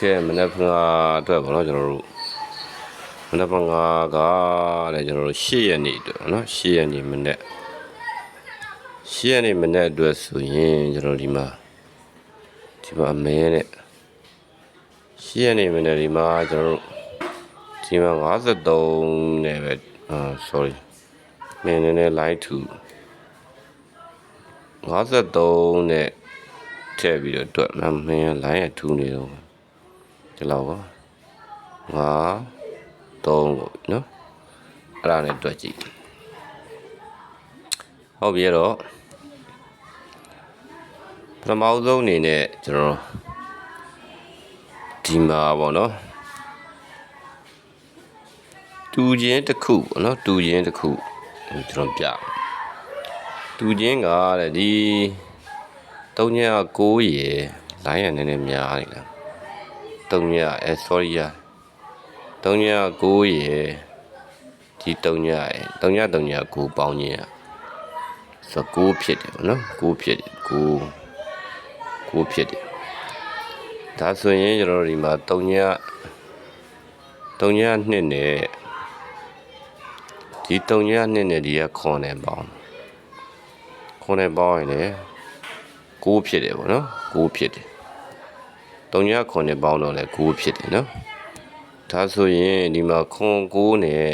ကဲမနေ့ကအတွက်ပေါ့နော်ကျွန်တော်တို့မနေ့ကကလည်းကျွန်တော်တို့၈ရက်နေ့အတွက်ပေါ့နော်၈ရက်နေ့မနေ့၈ရက်နေ့မနေ့အတွက်ဆိုရင်ကျွန်တော်ဒီမှာဒီမှာအမဲနဲ့၈ရက်နေ့မနေ့ဒီမှာကျွန်တော်တို့ဒီမှာ53နဲ့ပဲအာ sorry နည်းနည်းနဲ့ light to 53နဲ့ထည့်ပြီးတော့တွက်မမင်း line ရထူနေတော့ ဒီလောက်ပါငါ3ပေါ့နော်အဲ့ဒါနဲ့တွက်ကြည့်ဟုတ်ပြီအဲ့တော့ပထမဆုံးအနေနဲ့ကျွန်တော်ဒီမှာပေါ့နော်တူချင်းတစ်ခုပေါ့နော်တူချင်းတစ်ခုကျွန်တော်ပြတူချင်းကတဲ့ဒီ396ရေလိုင်းရနည်းနည်းများနေလား 3ညအဲ sorry ရ3ည9ရယ်ဒီ3ညရယ်3ည3ည9ပေါင်းခြင်းရဆို9ဖြစ်တယ်ဗောနော်9ဖြစ်တယ်9 9ဖြစ်တယ်ဒါဆိုရင်ကျွန်တော်တို့ဒီမှာ3ည3ည2နဲ့ဒီ3ည2နဲ့ဒီကခွန်နဲ့ပေါင်းခွန်နဲ့ပေါင်းရင်လည်း9ဖြစ်တယ်ဗောနော်9ဖြစ်တယ် 3ည9နဲ့ပေါင်းတော့လဲ9ဖြစ်တယ်နော်ဒါဆိုရင်ဒီမှာခွန်9နဲ့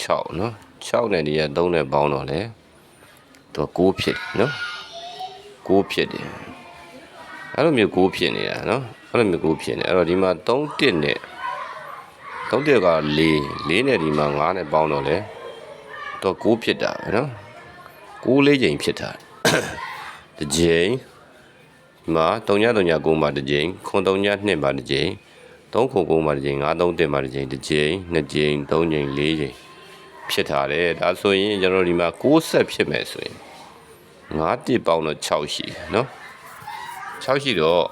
6နော်6နဲ့ဒီက3နဲ့ပေါင်းတော့လဲသူ9ဖြစ်တယ်နော်9ဖြစ်တယ်အဲ့လိုမျိုး9ဖြစ်နေတာနော်အဲ့လိုမျိုး9ဖြစ်နေအဲ့တော့ဒီမှာ3တစ်နဲ့3တစ်က4 4နဲ့ဒီမှာ5နဲ့ပေါင်းတော့လဲသူ9ဖြစ်တာပဲနော်9လေးချိန်ဖြစ်တာတစ်ချိန်ဒီ မှာ3ည3ည9မှာတစ်ကြိမ်ခွန်3ည2မှာတစ်ကြိမ်3ခွန်9မှာတစ်ကြိမ်5 3 1မှာတစ်ကြိမ်တစ်ကြိမ်2ကြိမ်3ကြိမ်4ကြိမ်ဖြစ်ထားတယ်ဒါဆိုရင်ကျွန်တော်ဒီမှာ6ဆက်ဖြစ်မယ်ဆိုရင်5တစ်ပေါင်းတော့6ရှိတယ်နော်6ရှိတော့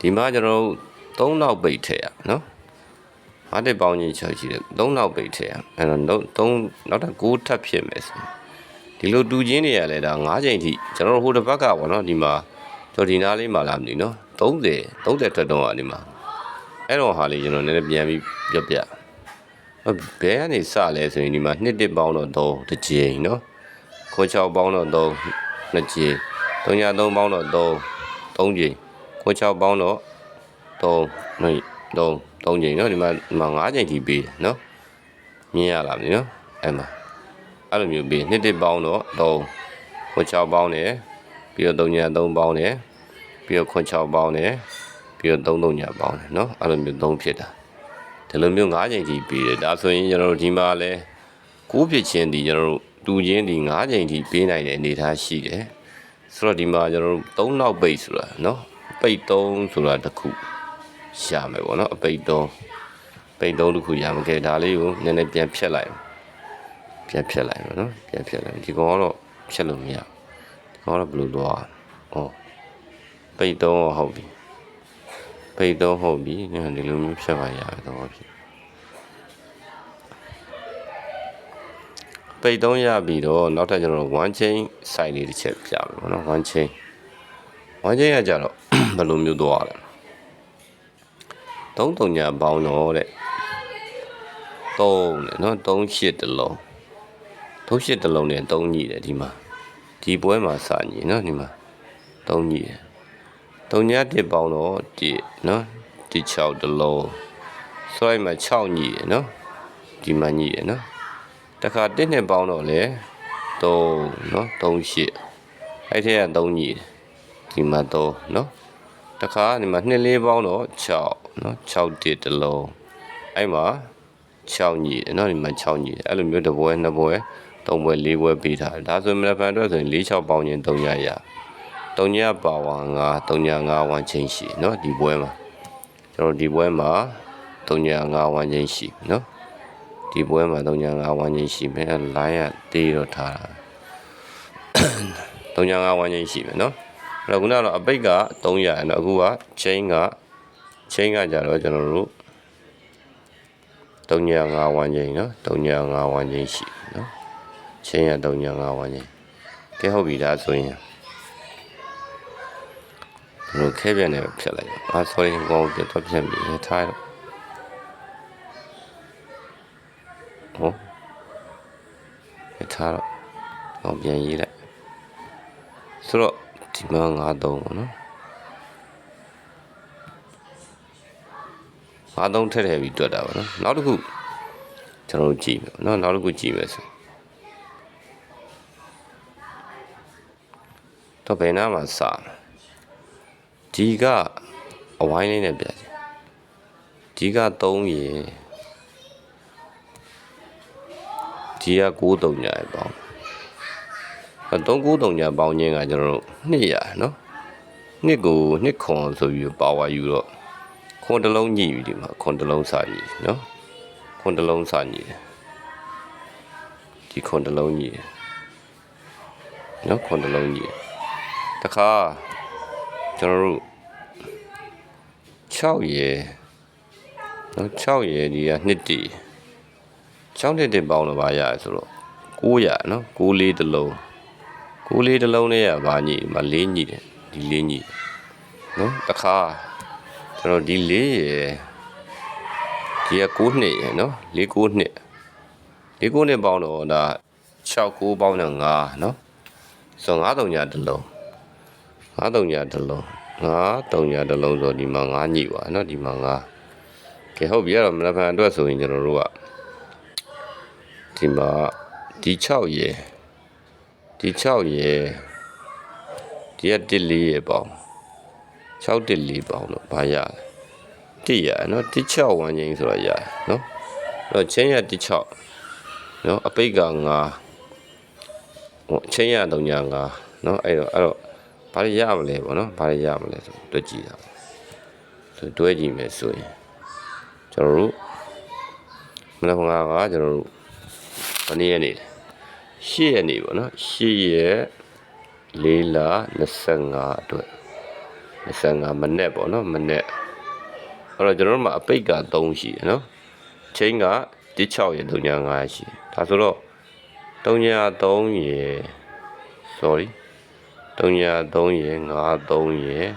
ဒီမှာကျွန်တော်3နောက်ပိတ်ထည့်ရနော်5တစ်ပေါင်းချင်း6ရှိတယ်3နောက်ပိတ်ထည့်ရအဲ့တော့3နောက်ထပ်6ထပ်ဖြစ်မယ်ဆိုရင် ဒီလိုတူချင်းတွေရလဲဒါ9ချိန်ထိကျွန်တော်တို့ဟိုတစ်ဘက်ကပေါ့နော်ဒီမှာကျွန်တော်ဒီနားလေးမှာလာမသိနော်30 30ထွက်တော့อ่ะဒီမှာအဲ့တော့ဟာလေးကျွန်တော်နည်းနည်းပြန်ပြီးပြပြဘယ်ကနေစလဲဆိုရင်ဒီမှာနှစ်တစ်ပေါင်းတော့3တစ်ချိန်နော်ခွန်6ပေါင်းတော့3နှစ်ချိန်3ည3ပေါင်းတော့3 3ချိန်ခွန်6ပေါင်းတော့3နှစ်3 3ချိန်နော်ဒီမှာဒီမှာ9ချိန်ထိပေးတယ်နော်မြင်ရလားမသိနော်အဲ့မှာ အဲ့လိုမျိုးပြီးနှစ်တစ်ပေါင်းတော့3ခွန်6ပေါင်းတယ်ပြီးတော့3ည3ပေါင်းတယ်ပြီးတော့ခွန်6ပေါင်းတယ်ပြီးတော့3 3ညပေါင်းတယ်เนาะအဲ့လိုမျိုး3ဖြစ်တာဒီလိုမျိုး9ချိန်ထိပြီးတယ်ဒါဆိုရင်ကျွန်တော်တို့ဒီမှာလဲ9ဖြစ်ချင်းဒီကျွန်တော်တို့တူချင်းဒီ9ချိန်ထိပေးနိုင်တဲ့အနေအထားရှိတယ်ဆိုတော့ဒီမှာကျွန်တော်တို့3နောက်ပိတ်ဆိုတာเนาะပိတ်3ဆိုတာတစ်ခုရှာမယ်ပေါ့เนาะအပိတ်3ပိတ်3တစ်ခုရမှာကဲဒါလေးကိုနည်းနည်းပြန်ဖြတ်လိုက် ပြန်ဖြတ်လိုက်မယ်နော်ပြန်ဖြတ်လိုက်ဒီကောင်ကတော့ဖြတ်လို့မရဒီကောင်ကတော့ဘယ်လိုသွားဩပိတ်တော့ဟုတ်ပြီပိတ်တော့ဟုတ်ပြီညဒီလိုမျိုးဖြတ်ပါရတယ်တော့ဖြစ်ပိတ်တော့ရပြီတော့နောက်ထပ်ကျွန်တော်1 chain site လေးတစ်ချက်ပြမယ်ပေါ့နော်1 chain 1 chain ကကြတော့ဘယ်လိုမျိုးသွားလဲ3 3ညာပေါင်းတော့တဲ့3နဲ့နော်3 8တလုံး သုံးရှစ်တစ်လုံးနဲ့သုံးညီတယ်ဒီမှာဒီပွဲမှာစညီနော်ဒီမှာသုံးညီတယ်သုံးညတစ်ပေါင်းတော့ဒီနော်ဒီ6တစ်လုံးဆိုလိုက်မှာ6ညီတယ်နော်ဒီမှာညီတယ်နော်တခါတစ်နှစ်ပေါင်းတော့လေ3နော်3ရှစ်အဲ့ထက်က3ညီတယ်ဒီမှာ3နော်တခါဒီမှာနှစ်လေးပေါင်းတော့6နော်6တစ်တစ်လုံးအဲ့မှာ6ညီတယ်နော်ဒီမှာ6ညီတယ်အဲ့လိုမျိုးတစ်ပွဲနှစ်ပွဲ 3ပွဲ4ပွဲပေးထားတယ်ဒါဆိုရင်မနက်ဖြန်အတွက်ဆိုရင်4 6ပေါင်းချင်း3ညရ3ညပါဝါ9 3ည9ဝမ်းချင်းရှိเนาะဒီပွဲမှာကျွန်တော်ဒီပွဲမှာ3ည9ဝမ်းချင်းရှိเนาะဒီပွဲမှာ3ည9ဝမ်းချင်းရှိမယ်လိုင်းရတေးတော့ထားတာ3ည9ဝမ်းချင်းရှိမယ်เนาะအဲ့တော့ခုနကတော့အပိတ်က300ရနော်အခုက chain က chain ကကြတော့ကျွန်တော်တို့3ည9ဝမ်းချင်းเนาะ3ည9ဝမ်းချင်းရှိเนาะ ချင်းရ3ည5ဝန်းကျင်ကဲဟုတ်ပြီဒါဆိုရင်ကျွန်တော်ခဲပြန်နေပဲဖြတ်လိုက်အာ sorry ကောင်းပြတော့ဖြတ်ပြီထားတော့ဟောထားတော့ကောင်းပြန်ရေးလိုက်ဆိုတော့ဒီမှာ93ပေါ့နော်93ထည့်ထည့်ပြီးတွက်တာပေါ့နော်နောက်တစ်ခုကျွန်တော်တို့ကြည့်မယ်နော်နောက်တစ်ခုကြည့်မယ်ဆို တော့ဘယ်နာမှာစမလဲဒီကအဝိုင်းလေးနဲ့ပြချင်ဒီက3ရေဒီက9 3ညာပဲပေါ့အဲ3 9 3ညာပေါင်းခြင်းကကျွန်တော်တို့200နော်နှစ်ကိုနှစ်ခွန်ဆိုပြီးပါဝါယူတော့ခွန်တစ်လုံးညှိပြီဒီမှာခွန်တစ်လုံးစာညှိနော်ခွန်တစ်လုံးစာညှိတယ်ဒီခွန်တစ်လုံးညှိတယ်နော်ခွန်တစ်လုံးညှိတယ် တခါကျွန်တော်တို့6ရေနော်6ရေဒီကနှစ်တီ6နှစ်တီပေါင်းတော့ပါရဆိုတော့900နော်6လေးတစ်လုံး6လေးတစ်လုံးနဲ့ကဘာညှိဒီမှာ၄ညှိတယ်ဒီ၄ညှိနော်တခါကျွန်တော်ဒီ၄ရေဒီက9နှစ်ရေနော်၄9နှစ်၄9နှစ်ပေါင်းတော့ဒါ6 9ပေါင်းတော့9နော်ဆိုတော့9တုံညာတစ်လုံး 9တုံညာတစ်လုံး9တုံညာတစ်လုံးဆိုဒီမှာ9ညှိပါနော်ဒီမှာ9ကဲဟုတ်ပြီအဲ့တော့မနက်ဖြန်အတွက်ဆိုရင်ကျွန်တော်တို့ကဒီမှာဒီ6ရေဒီ6ရေဒီက1 4ရေပေါင်း6 1 4ပေါင်းတော့ဘာရလဲတိရနော်တိ6ဝန်းချင်းဆိုတော့ရနော်အဲ့တော့ချင်းရတိ6နော်အပိတ်က9ဟိုချင်းရ3ညာ9နော်အဲ့တော့အဲ့တော့ ဘာတွေရမလဲပေါ့နော်ဘာတွေရမလဲဆိုတွက်ကြည့်တာဆိုတွဲကြည့်မယ်ဆိုရင်ကျွန်တော်တို့မနက်ဖြန်ကကျွန်တော်တို့ဘယ်နေ့ရက်နေ့လဲ8ရက်နေ့ပေါ့နော်8ရက်4လ25အတွက်25မနေ့ပေါ့နော်မနေ့အဲ့တော့ကျွန်တော်တို့မှာအပိတ်က3ရှိတယ်နော်ချင်းက16ရက်35ရှိတယ်ဒါဆိုတော့303ရယ် sorry 303ရယ်53ရယ်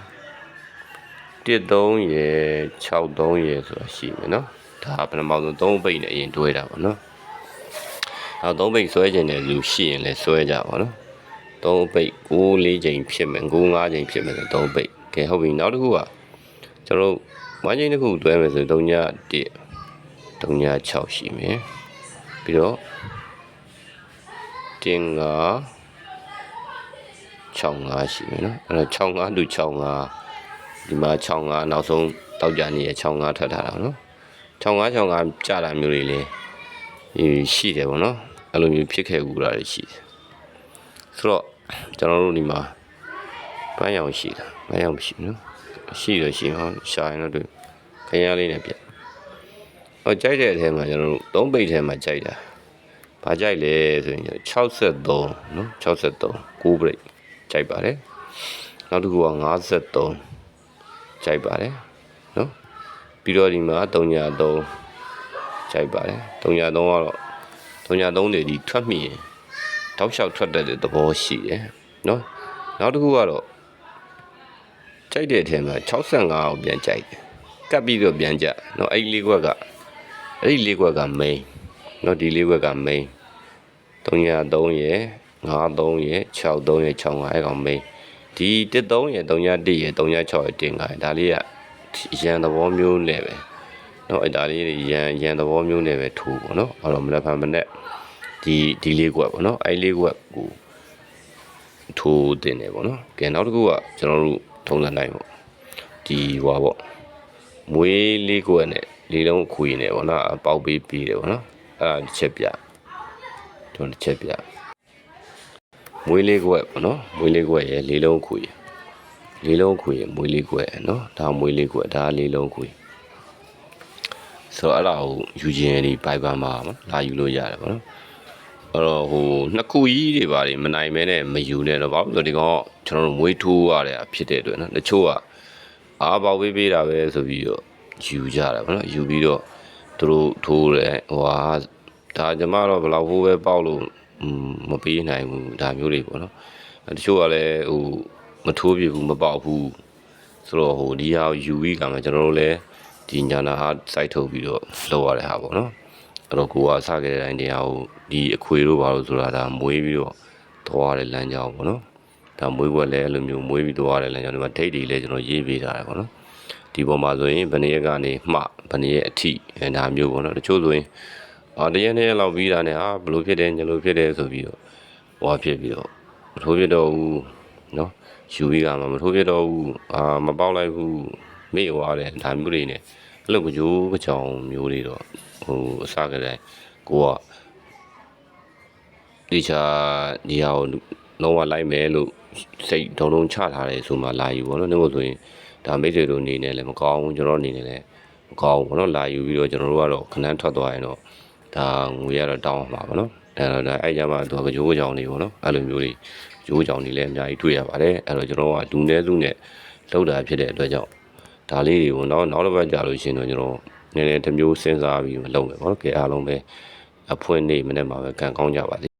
13ရယ်63ရယ်ဆိုတာရှိမယ်နော်ဒါပထမဆုံး3ပိတ်နဲ့အရင်တွဲတာပေါ့နော်နောက်3ပိတ်ဆွဲခြင်းတဲ့လူရှိရင်လည်းဆွဲကြပါတော့3ပိတ်6 4ချိန်ဖြစ်မယ်9 5ချိန်ဖြစ်မယ်ဆို3ပိတ်ကဲဟုတ်ပြီနောက်တစ်ခုကကျွန်တော်တို့ဝိုင်းချိန်တစ်ခုတွဲမယ်ဆို3ည1 3ည6ရှိမယ်ပြီးတော့တင်က 65ရှိမယ်နော်အဲ့တော့65တူ65ဒီမှာ65နောက်ဆုံးတောက်ကြနေရ65ထပ်ထားတာနော်65 65ကြာတာမျိုးတွေလည်းရှိတယ်ပေါ့နော်အဲ့လိုမျိုးဖြစ်ခဲ့ကူတာတွေရှိတယ်ဆိုတော့ကျွန်တော်တို့ဒီမှာပန်းရောင်ရှိတာပန်းရောင်မရှိဘူးနော်ရှိရရှိဟောရှာရင်တော့ခရမ်းလေးနဲ့ပြဟောကြိုက်တဲ့အထဲမှာကျွန်တော်တို့သုံးပိတ်ထဲမှာကြိုက်တာဘာကြိုက်လဲဆိုရင်63နော်63 9 break ကြိုက်ပါတယ်နောက်တစ်ခုက53ကြိုက်ပါတယ်နော်ပြီးတော့ဒီမှာ303ကြိုက်ပါတယ်303ကတော့303တွေဒီထွက်မိရင်တောက်လျှောက်ထွက်တတ်တဲ့သဘောရှိတယ်နော်နောက်တစ်ခုကတော့ကြိုက်တဲ့အထက်မှာ65ကိုပြန်ကြိုက်တယ်ကပ်ပြီးတော့ပြန်ကြနော်အဲ့ဒီလေးခွက်ကအဲ့ဒီလေးခွက်က main နော်ဒီလေးခွက်က main 303ရယ် 53ရယ်63ရယ်65အဲ့ကောင် main ဒီ13ရယ်31ရယ်36ရယ်တင်ခိုင်းဒါလေးကရန်သဘောမျိုးနဲ့ပဲเนาะအဲ့ဒါလေးတွေရန်ရန်သဘောမျိုးနဲ့ပဲထိုးပေါ့เนาะအဲ့တော့မနက်ဖြန်မနေ့ဒီဒီလေးကွက်ပေါ့เนาะအဲ့လေးကွက်ကိုထိုးတင်တယ်ပေါ့เนาะကဲနောက်တစ်ခုကကျွန်တော်တို့ထုံးစံတိုင်းပေါ့ဒီဟွာပေါ့မွေးလေးကွက်နဲ့လေးလုံးခွေနေပေါ့เนาะပေါက်ပေးပြီးတယ်ပေါ့เนาะအဲ့ဒါတစ်ချက်ပြကျွန်တော်တစ်ချက်ပြ မွေးလေးကွက်ပေါ့နော်မွေးလေးကွက်ရယ်လေးလုံးခွေလေးလုံးခွေမွေးလေးကွက်နော်ဒါမွေးလေးကွက်ဒါလေးလုံးခွေဆိုတော့အဲ့ဒါကိုယူခြင်းဒီဘိုင်ဘာမှာလာယူလို့ရတယ်ပေါ့နော်အဲ့တော့ဟိုနှစ်ခုကြီးတွေပါနေမနိုင်မဲနဲ့မယူနဲ့တော့ဘာလို့လဲဒီကောင်ကျွန်တော်တို့မွေးထိုးရတဲ့ဖြစ်တဲ့အတွက်နော်တချို့ကအားပေါက်ပေးပေးတာပဲဆိုပြီးတော့ယူကြတာပေါ့နော်ယူပြီးတော့သူတို့ထိုးတယ်ဟိုဟာဒါကျမတော့ဘယ်လောက်ဟိုးပဲပေါက်လို့ မပေးနိုင်ဘူးဒါမျိုးတွေပေါ့နော်တချို့ကလည်းဟိုမထိုးပြဘူးမပေါက်ဘူးဆိုတော့ဟိုဒီဟာကိုယူပြီးကမှကျွန်တော်တို့လည်းဒီညာနာဟာစိုက်ထုတ်ပြီးတော့လောက်ရတဲ့ဟာပေါ့နော်အဲ့တော့ကိုကအစခဲ့တဲ့တိုင်းတရားကိုဒီအခွေတို့ဘာလို့ဆိုတာဒါမွေးပြီးတော့သွားရတဲ့လမ်းကြောင်းပေါ့နော်ဒါမွေးဘွက်လည်းအဲ့လိုမျိုးမွေးပြီးသွားရတဲ့လမ်းကြောင်းဒီမှာဒိတ်တွေလည်းကျွန်တော်ရေးပေးထားတယ်ပေါ့နော်ဒီပေါ်မှာဆိုရင်ဗနေရက်ကနေမှဗနေရက်အထိအဲဒါမျိုးပေါ့နော်တချို့ဆိုရင် အာတရက်နဲ့လောက်ပြီးတာနဲ့ဟာဘလို့ဖြစ်တယ်ညလို့ဖြစ်တယ်ဆိုပြီးတော့ဟွာဖြစ်ပြီးတော့မထိုးဖြစ်တော့ဘူးနော်ယူပြီးကမှမထိုးဖြစ်တော့ဘူးအာမပေါက်လိုက်ဘူးမေ့သွားတယ်ဒါမျိုးတွေနဲ့အဲ့လိုကြိုးကြောင်မျိုးတွေတော့ဟိုအစကတည်းကကိုကဒီချာဒီဟာကိုလုံးဝလိုက်မယ်လို့စိတ်ဒုံဒုံချထားတယ်ဆိုမှလာယူပေါ့နော်။နှုတ်ဆိုရင်ဒါမိတ်ဆွေတို့အနေနဲ့လည်းမကောင်းဘူးကျွန်တော်အနေနဲ့လည်းမကောင်းဘူးပေါ့နော်။လာယူပြီးတော့ကျွန်တော်တို့ကတော့ခဏထွက်သွားရင်တော့ ဒါငွေရတော့တောင်းမှာပေါ့နော်။အဲတော့ဒါအဲ့ကြမှာသူကကြိုးကြောင်နေပေါ့နော်။အဲ့လိုမျိုးတွေကြိုးကြောင်နေလည်းအများကြီးတွေ့ရပါတယ်။အဲ့တော့ကျွန်တော်ကလူနည်းစုနဲ့လောက်တာဖြစ်တဲ့အတွက်ကြောင့်ဒါလေးတွေကိုတော့နောက်တစ်ပတ်ကြာလို့ရှရင်တော့ကျွန်တော်နည်းနည်းတစ်မျိုးစဉ်းစားပြီးမလုပ်မယ်ပေါ့နော်။ကဲအားလုံးပဲအဖွင့်နေမနေ့မှာပဲကံကောင်းကြပါစေ